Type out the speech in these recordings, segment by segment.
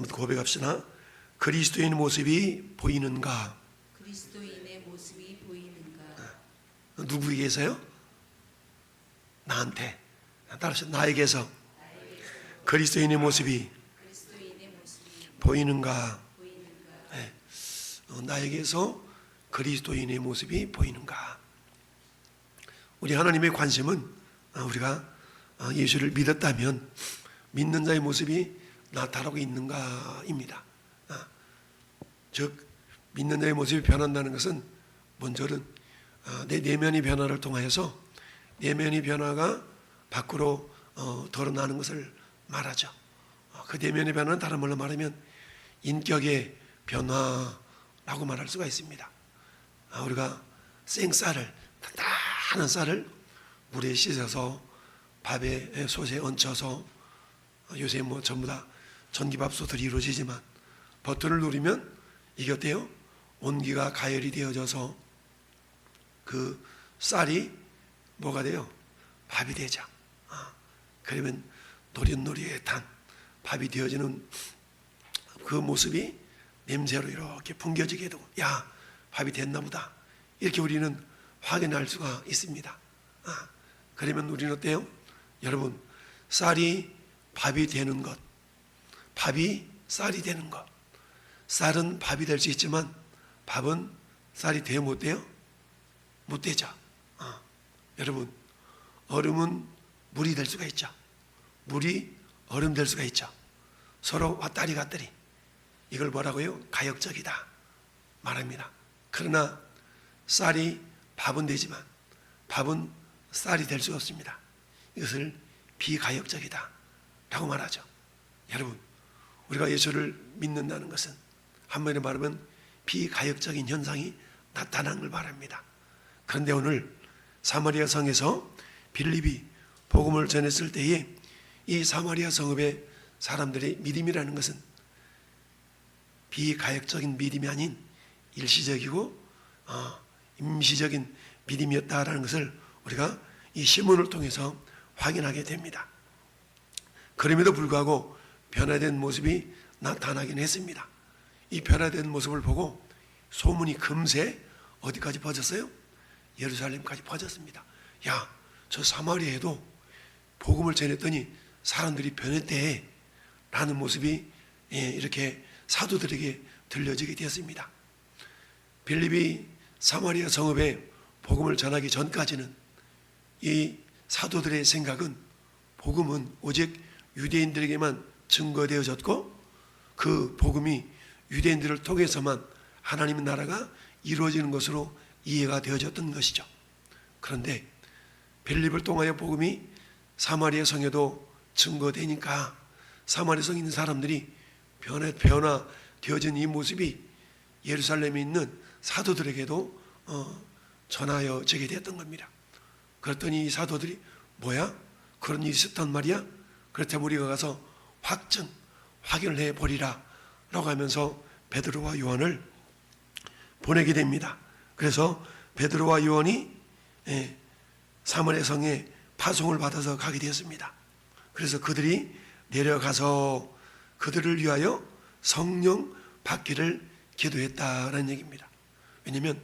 한번 고백합시다. 그리스도인 모습이 보이는가? 그리스도인의 모습이 보이는가? 누구에게서요? 나한테. 따라서 나에게서 그리스도인의 모습이 그리스도인의 모습이 보이는가? 보이는가? 네. 어, 나에게서 그리스도인의 모습이 보이는가? 우리 하나님의 관심은 어, 우리가 어, 예수를 믿었다면 믿는 자의 모습이 나타나고 있는가입니다. 아, 즉 믿는 자의 모습이 변한다는 것은 먼저는 어, 내 내면의 변화를 통하여서 내면의 변화가 밖으로 어, 드러나는 것을 말하죠. 어, 그 내면의 변화는 다른 말로 말하면 인격의 변화라고 말할 수가 있습니다. 아, 우리가 생쌀을 단단한 쌀을 물에 씻어서 밥에 솥에 얹혀서 어, 요새 뭐 전부 다 전기밥솥으로 이루어지지만 버튼을 누르면 이게 어때요? 온기가 가열이 되어져서 그 쌀이 뭐가 돼요? 밥이 되죠. 아, 그러면 노릇노릇한 밥이 되어지는 그 모습이 냄새로 이렇게 풍겨지게 되고 야 밥이 됐나 보다 이렇게 우리는 확인할 수가 있습니다. 아, 그러면 우리는 어때요? 여러분 쌀이 밥이 되는 것, 밥이 쌀이 되는 것, 쌀은 밥이 될 수 있지만 밥은 쌀이 돼요 못 돼요? 못 되죠. 아, 여러분 얼음은 물이 될 수가 있죠. 물이 얼음 될 수가 있죠. 서로 왔다리 갔다리. 이걸 뭐라고요? 가역적이다 말합니다. 그러나 쌀이 밥은 되지만 밥은 쌀이 될 수 없습니다. 이것을 비가역적이다 라고 말하죠. 여러분, 우리가 예수를 믿는다는 것은 한번에 말하면 비가역적인 현상이 나타나는 걸 말합니다. 그런데 오늘 사마리아 성에서 빌립이 복음을 전했을 때에 이 사마리아 성읍의 사람들의 믿음이라는 것은 비가역적인 믿음이 아닌 일시적이고 어, 임시적인 믿음이었다라는 것을 우리가 이 신문을 통해서 확인하게 됩니다. 그럼에도 불구하고 변화된 모습이 나타나긴 했습니다. 이 변화된 모습을 보고 소문이 금세 어디까지 퍼졌어요? 예루살렘까지 퍼졌습니다. 야, 저 사마리아에도 복음을 전했더니 사람들이 변했대. 라는 모습이 예, 이렇게 사도들에게 들려지게 되었습니다. 빌립이 사마리아 성읍에 복음을 전하기 전까지는 이 사도들의 생각은 복음은 오직 유대인들에게만 증거되어졌고 그 복음이 유대인들을 통해서만 하나님의 나라가 이루어지는 것으로 이해가 되어졌던 것이죠. 그런데 빌립을 통하여 복음이 사마리아 성에도 증거되니까 사마리아 성에 있는 사람들이 변화 변화 되어진 이 모습이 예루살렘에 있는 사도들에게도 어, 전하여지게 됐던 겁니다. 그랬더니 이 사도들이 뭐야? 그런 일이 있었단 말이야? 그렇다면 우리가 가서 확증, 확인을 해버리라 라고 하면서 베드로와 요한을 보내게 됩니다. 그래서 베드로와 요한이 예, 사마리아 성에 파송을 받아서 가게 되었습니다. 그래서 그들이 내려가서 그들을 위하여 성령 받기를 기도했다라는 얘기입니다. 왜냐하면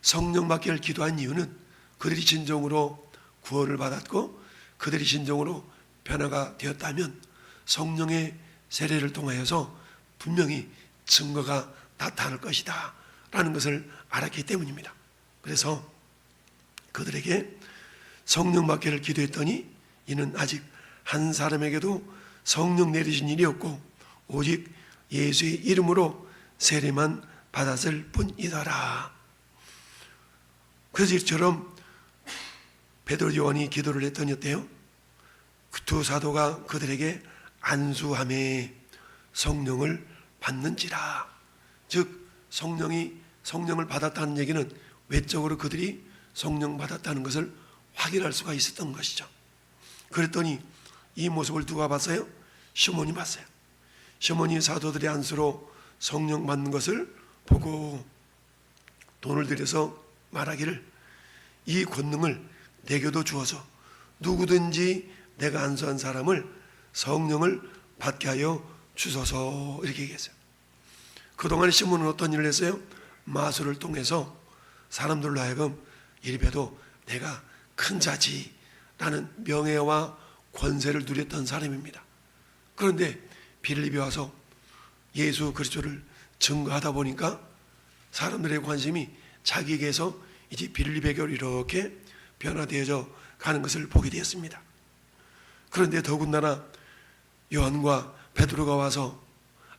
성령 받기를 기도한 이유는 그들이 진정으로 구원을 받았고 그들이 진정으로 변화가 되었다면 성령의 세례를 통하여서 분명히 증거가 나타날 것이다 라는 것을 알았기 때문입니다. 그래서 그들에게 성령 받기를 기도했더니 이는 아직 한 사람에게도 성령 내리신 일이 없고 오직 예수의 이름으로 세례만 받았을 뿐이더라. 그래서 이처럼 베드로 요한이 기도를 했더니 어때요? 그두 사도가 그들에게 안수함에 성령을 받는지라. 즉 성령이 성령을 받았다는 얘기는 외적으로 그들이 성령 받았다는 것을 확인할 수가 있었던 것이죠. 그랬더니 이 모습을 누가 봤어요? 시몬이 봤어요. 시몬이 사도들의 안수로 성령 받는 것을 보고 돈을 들여서 말하기를 이 권능을 내게도 주어서 누구든지 내가 안수한 사람을 성령을 받게 하여 주소서 이렇게 얘기했어요. 그동안 시몬은 어떤 일을 했어요? 마술을 통해서 사람들로 하여금 이리봬도 내가 큰 자지라는 명예와 권세를 누렸던 사람입니다. 그런데 빌립이 와서 예수 그리스도를 증거하다 보니까 사람들의 관심이 자기에게서 이제 빌립에게로 이렇게 변화되어져 가는 것을 보게 되었습니다. 그런데 더군다나 요한과 베드로가 와서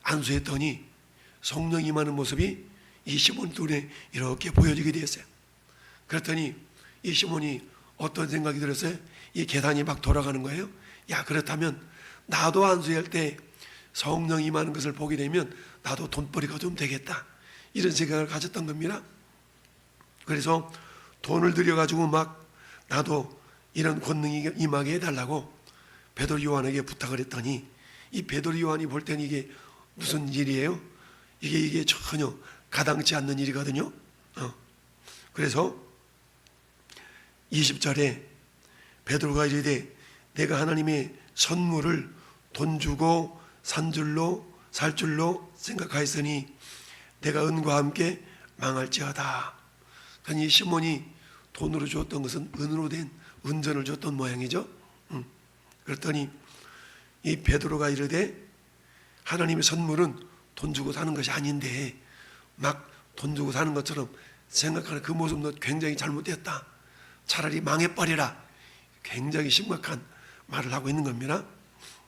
안수했더니 성령 임하는 모습이 이 시몬 눈에 이렇게 보여지게 되었어요. 그랬더니 이 시몬이 어떤 생각이 들었어요? 이 계단이 막 돌아가는 거예요. 야 그렇다면 나도 안수할 때 성령 임하는 것을 보게 되면 나도 돈벌이가 좀 되겠다. 이런 생각을 가졌던 겁니다. 그래서 돈을 들여가지고 막 나도 이런 권능이 임하게 해달라고 베드로 요한에게 부탁을 했더니 이 베드로 요한이 볼 때는 이게 무슨 일이에요? 이게 이게 전혀 가당치 않는 일이거든요. 어. 그래서 20절에 베드로가 이르되 내가 하나님의 선물을 돈 주고 산 줄로 살 줄로 생각하였으니 내가 은과 함께 망할지어다. 그러니 이 시몬이 돈으로 줬던 것은 은으로 된 은전을 줬던 모양이죠. 음. 그랬더니 이 베드로가 이르되 하나님의 선물은 돈 주고 사는 것이 아닌데 막 돈 주고 사는 것처럼 생각하는 그 모습도 굉장히 잘못됐다. 차라리 망해버리라. 굉장히 심각한 말을 하고 있는 겁니다.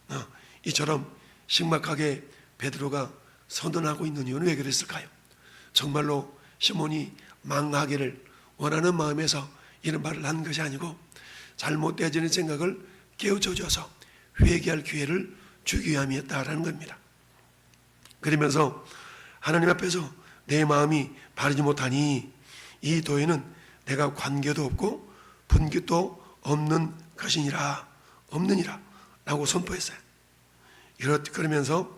어, 이처럼 심각하게 베드로가 선언하고 있는 이유는 왜 그랬을까요? 정말로 시몬이 망하기를 원하는 마음에서 이런 말을 한 것이 아니고 잘못되어지는 생각을 깨우쳐줘서 회개할 기회를 주기 위함이었다라는 겁니다. 그러면서 하나님 앞에서 내 마음이 바르지 못하니 이 도에는 내가 관계도 없고 분깃도 없는 것이니라 없느니라 라고 선포했어요. 이렇 그러면서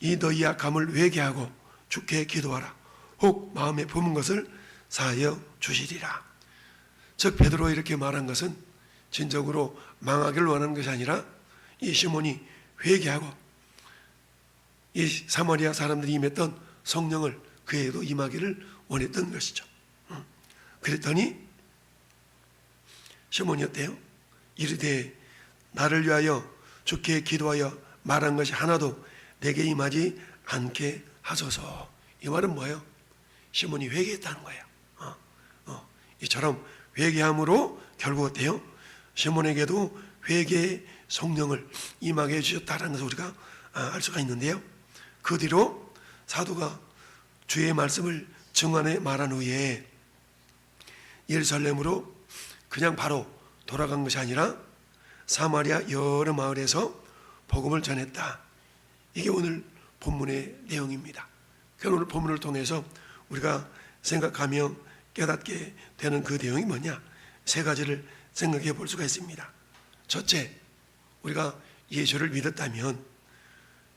이 너희 악함을 회개하고 주께 기도하라. 혹 마음에 품은 것을 사하여 주시리라. 즉 베드로 이렇게 말한 것은 진정으로 망하기를 원하는 것이 아니라 이 시몬이 회개하고 이 사마리아 사람들이 임했던 성령을 그에도 임하기를 원했던 것이죠. 음. 그랬더니 시몬이 어때요? 이르되 나를 위하여 주께 기도하여 말한 것이 하나도 내게 임하지 않게 하소서. 이 말은 뭐예요? 시몬이 회개했다는 거예요. 어, 어. 이처럼 회개함으로 결국 어때요? 시몬에게도 회개의 성령을 임하게 해주셨다는 것을 우리가 아, 알 수가 있는데요. 그 뒤로 사도가 주의 말씀을 증언해 말한 후에 예루살렘으로 그냥 바로 돌아간 것이 아니라 사마리아 여러 마을에서 복음을 전했다. 이게 오늘 본문의 내용입니다. 그 오늘 본문을 통해서 우리가 생각하며 깨닫게 되는 그 내용이 뭐냐? 세 가지를 생각해 볼 수가 있습니다. 첫째, 우리가 예수를 믿었다면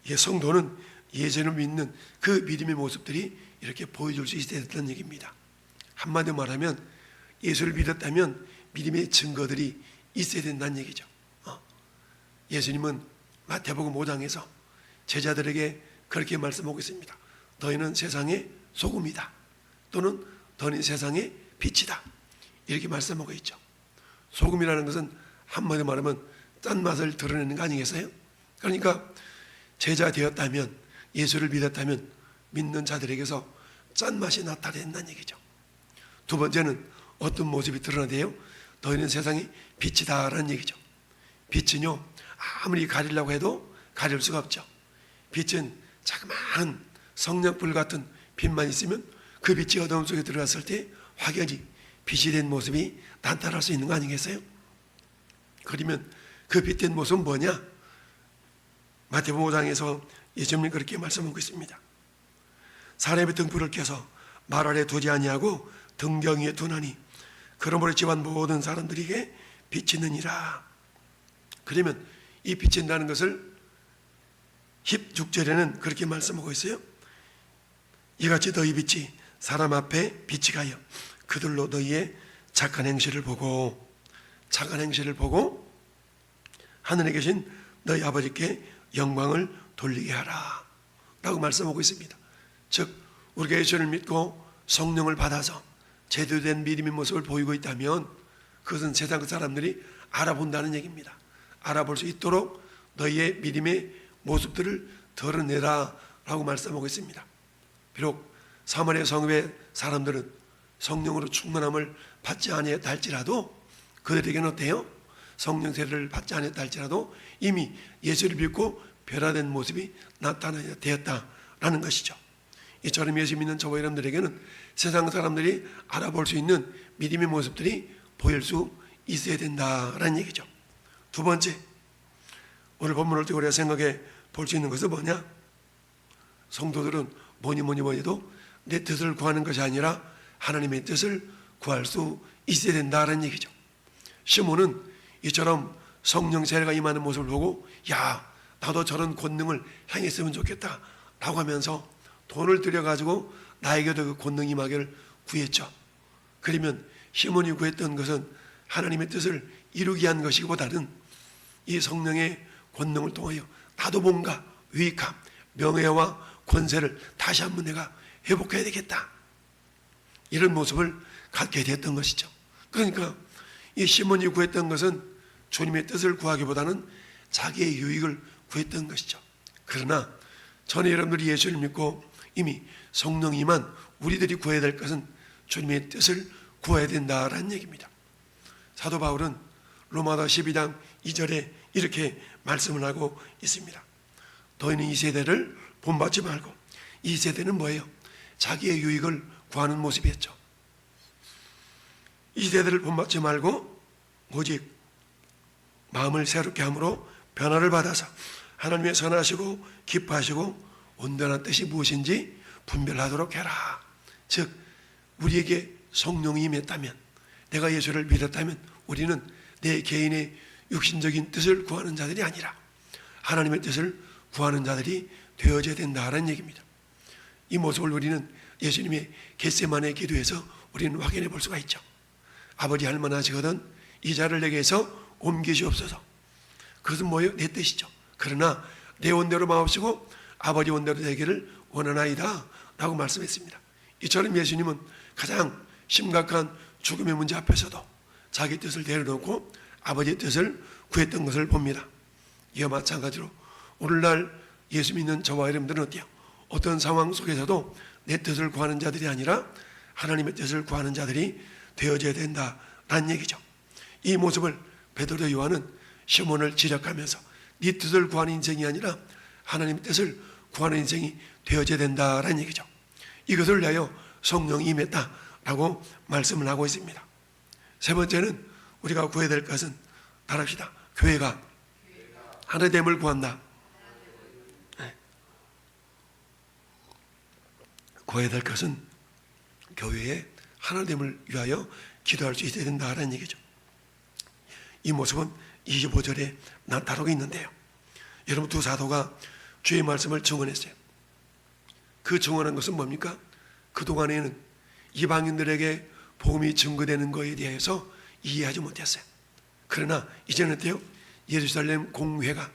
예, 성도는 예수를 믿는 그 믿음의 모습들이 이렇게 보여줄 수 있어야 된다는 얘기입니다. 한마디로 말하면 예수를 믿었다면 믿음의 증거들이 있어야 된다는 얘기죠. 어. 예수님은 마태복음 5장에서 제자들에게 그렇게 말씀하고 있습니다. 너희는 세상의 소금이다. 또는 너희는 세상의 빛이다. 이렇게 말씀하고 있죠. 소금이라는 것은 한마디로 말하면 짠맛을 드러내는 거 아니겠어요? 그러니까 제자 되었다면 예수를 믿었다면 믿는 자들에게서 짠맛이 나타낸다는 얘기죠. 두 번째는 어떤 모습이 드러나대요? 너희는 세상의 빛이다라는 얘기죠. 빛은요 아무리 가리려고 해도 가릴 수가 없죠. 빛은 자그마한 성냥불 같은 빛만 있으면 그 빛이 어둠 속에 들어갔을 때 확연히 빛이 된 모습이 나타날 수 있는 거 아니겠어요? 그러면 그 빛된 모습은 뭐냐? 마태복음 5장에서 예수님이 그렇게 말씀하고 있습니다. 사람의 등불을 켜서 말 아래 두지 아니하고 등경 위에 두나니 그러므로 집안 모든 사람들에게 비치느니라. 그러면 이 비친다는 것을 16절에는 그렇게 말씀하고 있어요. 이같이 너희 빛이 사람 앞에 빛이 가요. 그들로 너희의 착한 행실을 보고 착한 행실을 보고 하늘에 계신 너희 아버지께 영광을 돌리게 하라. 라고 말씀하고 있습니다. 즉 우리가 예수를 믿고 성령을 받아서 제대로 된 믿음의 모습을 보이고 있다면 그것은 세상 사람들이 알아본다는 얘기입니다. 알아볼 수 있도록 너희의 믿음의 모습들을 드러내라 라고 말씀하고 있습니다. 비록 사마리아 성읍의 사람들은 성령으로 충만함을 받지 아니했다 할지라도 그들에게는 어때요? 성령 세례를 받지 아니했다 할지라도 이미 예수를 믿고 변화된 모습이 나타나야 되었다라는 것이죠. 이처럼 예수 믿는 저와 여러분들에게는 세상 사람들이 알아볼 수 있는 믿음의 모습들이 보일 수 있어야 된다라는 얘기죠. 두 번째, 오늘 본문을 때 우리가 생각해 볼 수 있는 것은 뭐냐? 성도들은 뭐니 뭐니 뭐니 해도 내 뜻을 구하는 것이 아니라 하나님의 뜻을 구할 수 있어야 된다는 얘기죠. 시몬은 이처럼 성령 세례가 임하는 모습을 보고 야 나도 저런 권능을 행했으면 좋겠다 라고 하면서 돈을 들여 가지고 나에게도 그 권능 임하기를 구했죠. 그러면 시몬이 구했던 것은 하나님의 뜻을 이루기 위한 것이기보다는 이 성령의 권능을 통하여 나도 뭔가 유익함, 명예와 권세를 다시 한번 내가 회복해야 되겠다. 이런 모습을 갖게 됐던 것이죠. 그러니까 이 시몬이 구했던 것은 주님의 뜻을 구하기보다는 자기의 유익을 구했던 것이죠. 그러나 전에 여러분들이 예수를 믿고 이미 성령이만 우리들이 구해야 될 것은 주님의 뜻을 구해야 된다라는 얘기입니다. 사도 바울은 로마서 12장 2절에 이렇게 말씀을 하고 있습니다. 너희는 이 세대를 본받지 말고 이 세대는 뭐예요? 자기의 유익을 구하는 모습이었죠. 이 세대를 본받지 말고 오직 마음을 새롭게 함으로 변화를 받아서 하나님의 선하시고 기뻐하시고 온전한 뜻이 무엇인지 분별하도록 해라. 즉 우리에게 성령이 임했다면 내가 예수를 믿었다면 우리는 내 개인의 육신적인 뜻을 구하는 자들이 아니라 하나님의 뜻을 구하는 자들이 되어져야 된다는 얘기입니다. 이 모습을 우리는 예수님의 겟세만의 기도에서 우리는 확인해 볼 수가 있죠. 아버지 할만하시거든 이 자를 내게서 옮기시옵소서. 그것은 뭐예요? 내 뜻이죠. 그러나 내 원대로 마옵시고 아버지 원대로 되기를 원하나이다 라고 말씀했습니다. 이처럼 예수님은 가장 심각한 죽음의 문제 앞에서도 자기 뜻을 내려놓고 아버지의 뜻을 구했던 것을 봅니다. 이와 마찬가지로 오늘날 예수 믿는 저와 여러분들은 어때요? 어떤 상황 속에서도 내 뜻을 구하는 자들이 아니라 하나님의 뜻을 구하는 자들이 되어져야 된다라는 얘기죠. 이 모습을 베드로 요한은 시몬을 지적하면서 네 뜻을 구하는 인생이 아니라 하나님의 뜻을 구하는 인생이 되어져야 된다라는 얘기죠. 이것을 위하여 성령이 임했다라고 말씀을 하고 있습니다. 세 번째는 우리가 구해야 될 것은 따릅시다. 교회가 하나됨을 구한다. 구해야 될 것은 교회의 하나됨을 위하여 기도할 수 있어야 된다라는 얘기죠. 이 모습은 25절에 나타나고 있는데요. 여러분 두 사도가 주의 말씀을 증언했어요. 그 증언한 것은 뭡니까? 그동안에는 이방인들에게 복음이 증거되는 것에 대해서 이해하지 못했어요. 그러나 이제는 어때요? 예루살렘 공회가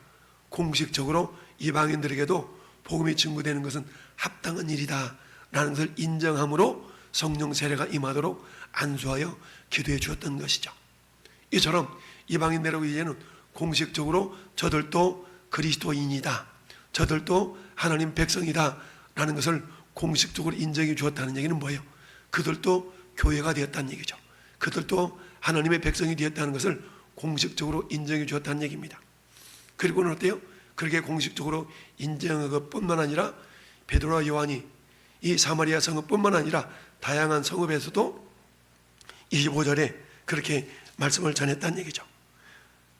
공식적으로 이방인들에게도 복음이 증거되는 것은 합당한 일이다 라는 것을 인정함으로 성령 세례가 임하도록 안수하여 기도해 주었던 것이죠. 이처럼 이방인들하고 이제는 공식적으로 저들도 그리스도인이다. 저들도 하나님 백성이다. 라는 것을 공식적으로 인정해 주었다는 얘기는 뭐예요? 그들도 교회가 되었다는 얘기죠. 그들도 하나님의 백성이 되었다는 것을 공식적으로 인정해 주었다는 얘기입니다. 그리고는 어때요? 그렇게 공식적으로 인정한 것뿐만 아니라 베드로와 요한이 이 사마리아 성읍뿐만 아니라 다양한 성읍에서도 25절에 그렇게 말씀을 전했다는 얘기죠.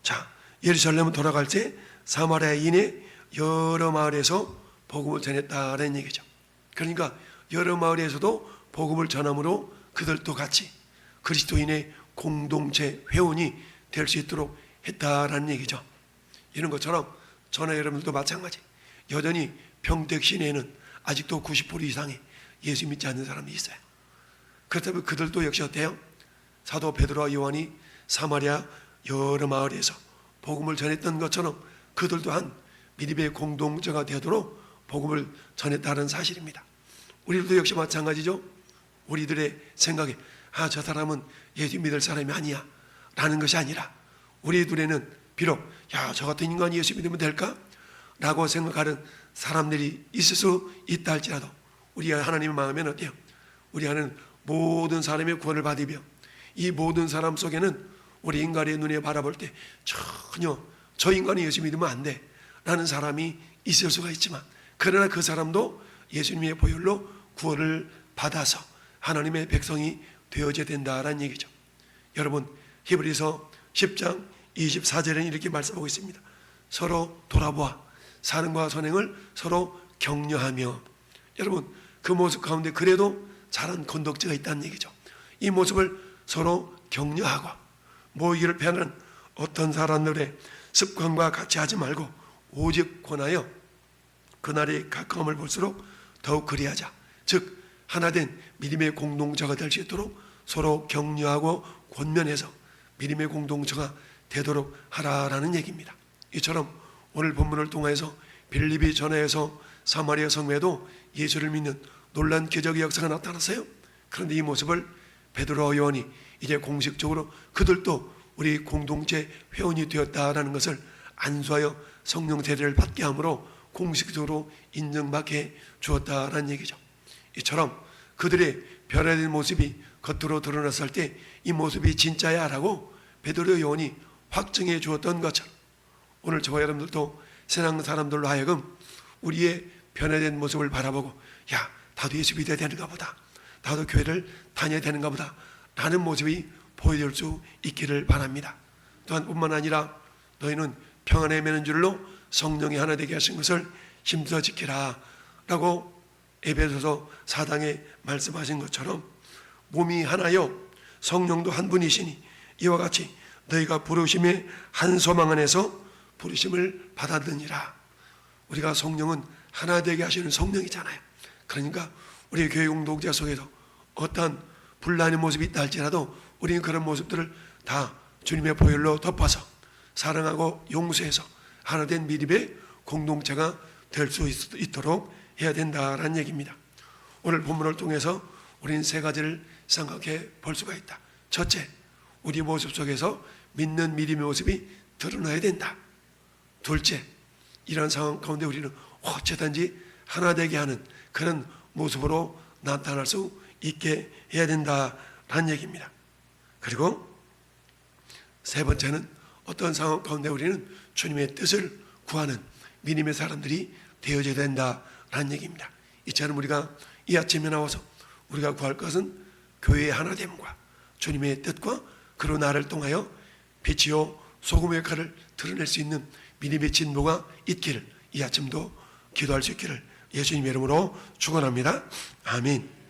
자, 예루살렘은 돌아갈 때 사마리아인의 여러 마을에서 복음을 전했다는 얘기죠. 그러니까 여러 마을에서도 복음을 전함으로 그들도 같이 그리스도인의 공동체 회원이 될 수 있도록 했다라는 얘기죠. 이런 것처럼 저나 여러분들도 마찬가지. 여전히 평택 시내에는 아직도 90% 이상의 예수 믿지 않는 사람이 있어요. 그렇다면 그들도 역시 어때요? 사도 베드로와 요한이 사마리아 여러 마을에서 복음을 전했던 것처럼 그들도 한 믿음의 공동체가 되도록 복음을 전했다는 사실입니다. 우리들도 역시 마찬가지죠. 우리들의 생각에 아 저 사람은 예수 믿을 사람이 아니야 라는 것이 아니라 우리 둘에는 비록 야 저 같은 인간이 예수 믿으면 될까? 라고 생각하는 사람들이 있을 수 있다 할지라도 우리 하나님의 마음에는 어때요? 우리 하는 모든 사람의 구원을 받으며 이 모든 사람 속에는 우리 인간의 눈에 바라볼 때 전혀 저 인간이 예수 믿으면 안 돼. 라는 사람이 있을 수가 있지만 그러나 그 사람도 예수님의 보혈로 구원을 받아서 하나님의 백성이 되어져야 된다라는 얘기죠. 여러분 히브리서 10장 24절에는 이렇게 말씀하고 있습니다. 서로 돌아보아 사랑과 선행을 서로 격려하며 여러분 그 모습 가운데 그래도 잘한 건덕지가 있다는 얘기죠. 이 모습을 서로 격려하고 모이기를 패하는 어떤 사람들의 습관과 같이 하지 말고 오직 권하여 그날의 가까움을 볼수록 더욱 그리하자. 즉 하나 된 믿음의 공동체가 될 수 있도록 서로 격려하고 권면해서 믿음의 공동체가 되도록 하라라는 얘기입니다. 이처럼 오늘 본문을 통해서 빌립이 전해에서 사마리아 성회도 예수를 믿는 놀란 기적의 역사가 나타났어요. 그런데 이 모습을 베드로 요한이 이제 공식적으로 그들도 우리 공동체 회원이 되었다라는 것을 안수하여 성령 세례를 받게 함으로 공식적으로 인정받게 주었다라는 얘기죠. 이처럼 그들의 변화된 모습이 겉으로 드러났을 때 이 모습이 진짜야라고 베드로 요한이 확증해 주었던 것처럼 오늘 저와 여러분들도 세상 사람들로 하여금 우리의 변화된 모습을 바라보고 야 나도 예수 믿어야 되는가 보다. 나도 교회를 다녀야 되는가 보다. 라는 모습이 보여줄 수 있기를 바랍니다. 또한 뿐만 아니라 너희는 평안에 매는 줄로 성령이 하나 되게 하신 것을 힘써 지키라 라고 에베소서 4장에 말씀하신 것처럼 몸이 하나요 성령도 한 분이시니 이와 같이 너희가 부르심의 한 소망 안에서 부르심을 받았느니라 우리가 성령은 하나 되게 하시는 성령이잖아요 그러니까 우리 교회 공동체 속에서 어떠한 분란의 모습이 있다 할지라도 우리는 그런 모습들을 다 주님의 보혈로 덮어서 사랑하고 용서해서 하나 된 믿음의 공동체가 될 수 있도록 해야 된다라는 얘기입니다. 오늘 본문을 통해서 우리는 세 가지를 생각해 볼 수가 있다. 첫째, 우리 모습 속에서 믿는 믿음의 모습이 드러나야 된다. 둘째, 이런 상황 가운데 우리는 어쩌든지 하나 되게 하는 그런 모습으로 나타날 수 있게 해야 된다라는 얘기입니다. 그리고 세 번째는 어떤 상황 가운데 우리는 주님의 뜻을 구하는 믿음의 사람들이 되어져야 된다라는 얘기입니다. 이처럼 우리가 이 아침에 나와서 우리가 구할 것은 교회의 하나됨과 주님의 뜻과 그로 나를 통하여 빛이요 소금의 역할을 드러낼 수 있는 믿음의 진보가 있기를 이 아침도 기도할 수 있기를 예수님 이름으로 축원합니다. 아멘.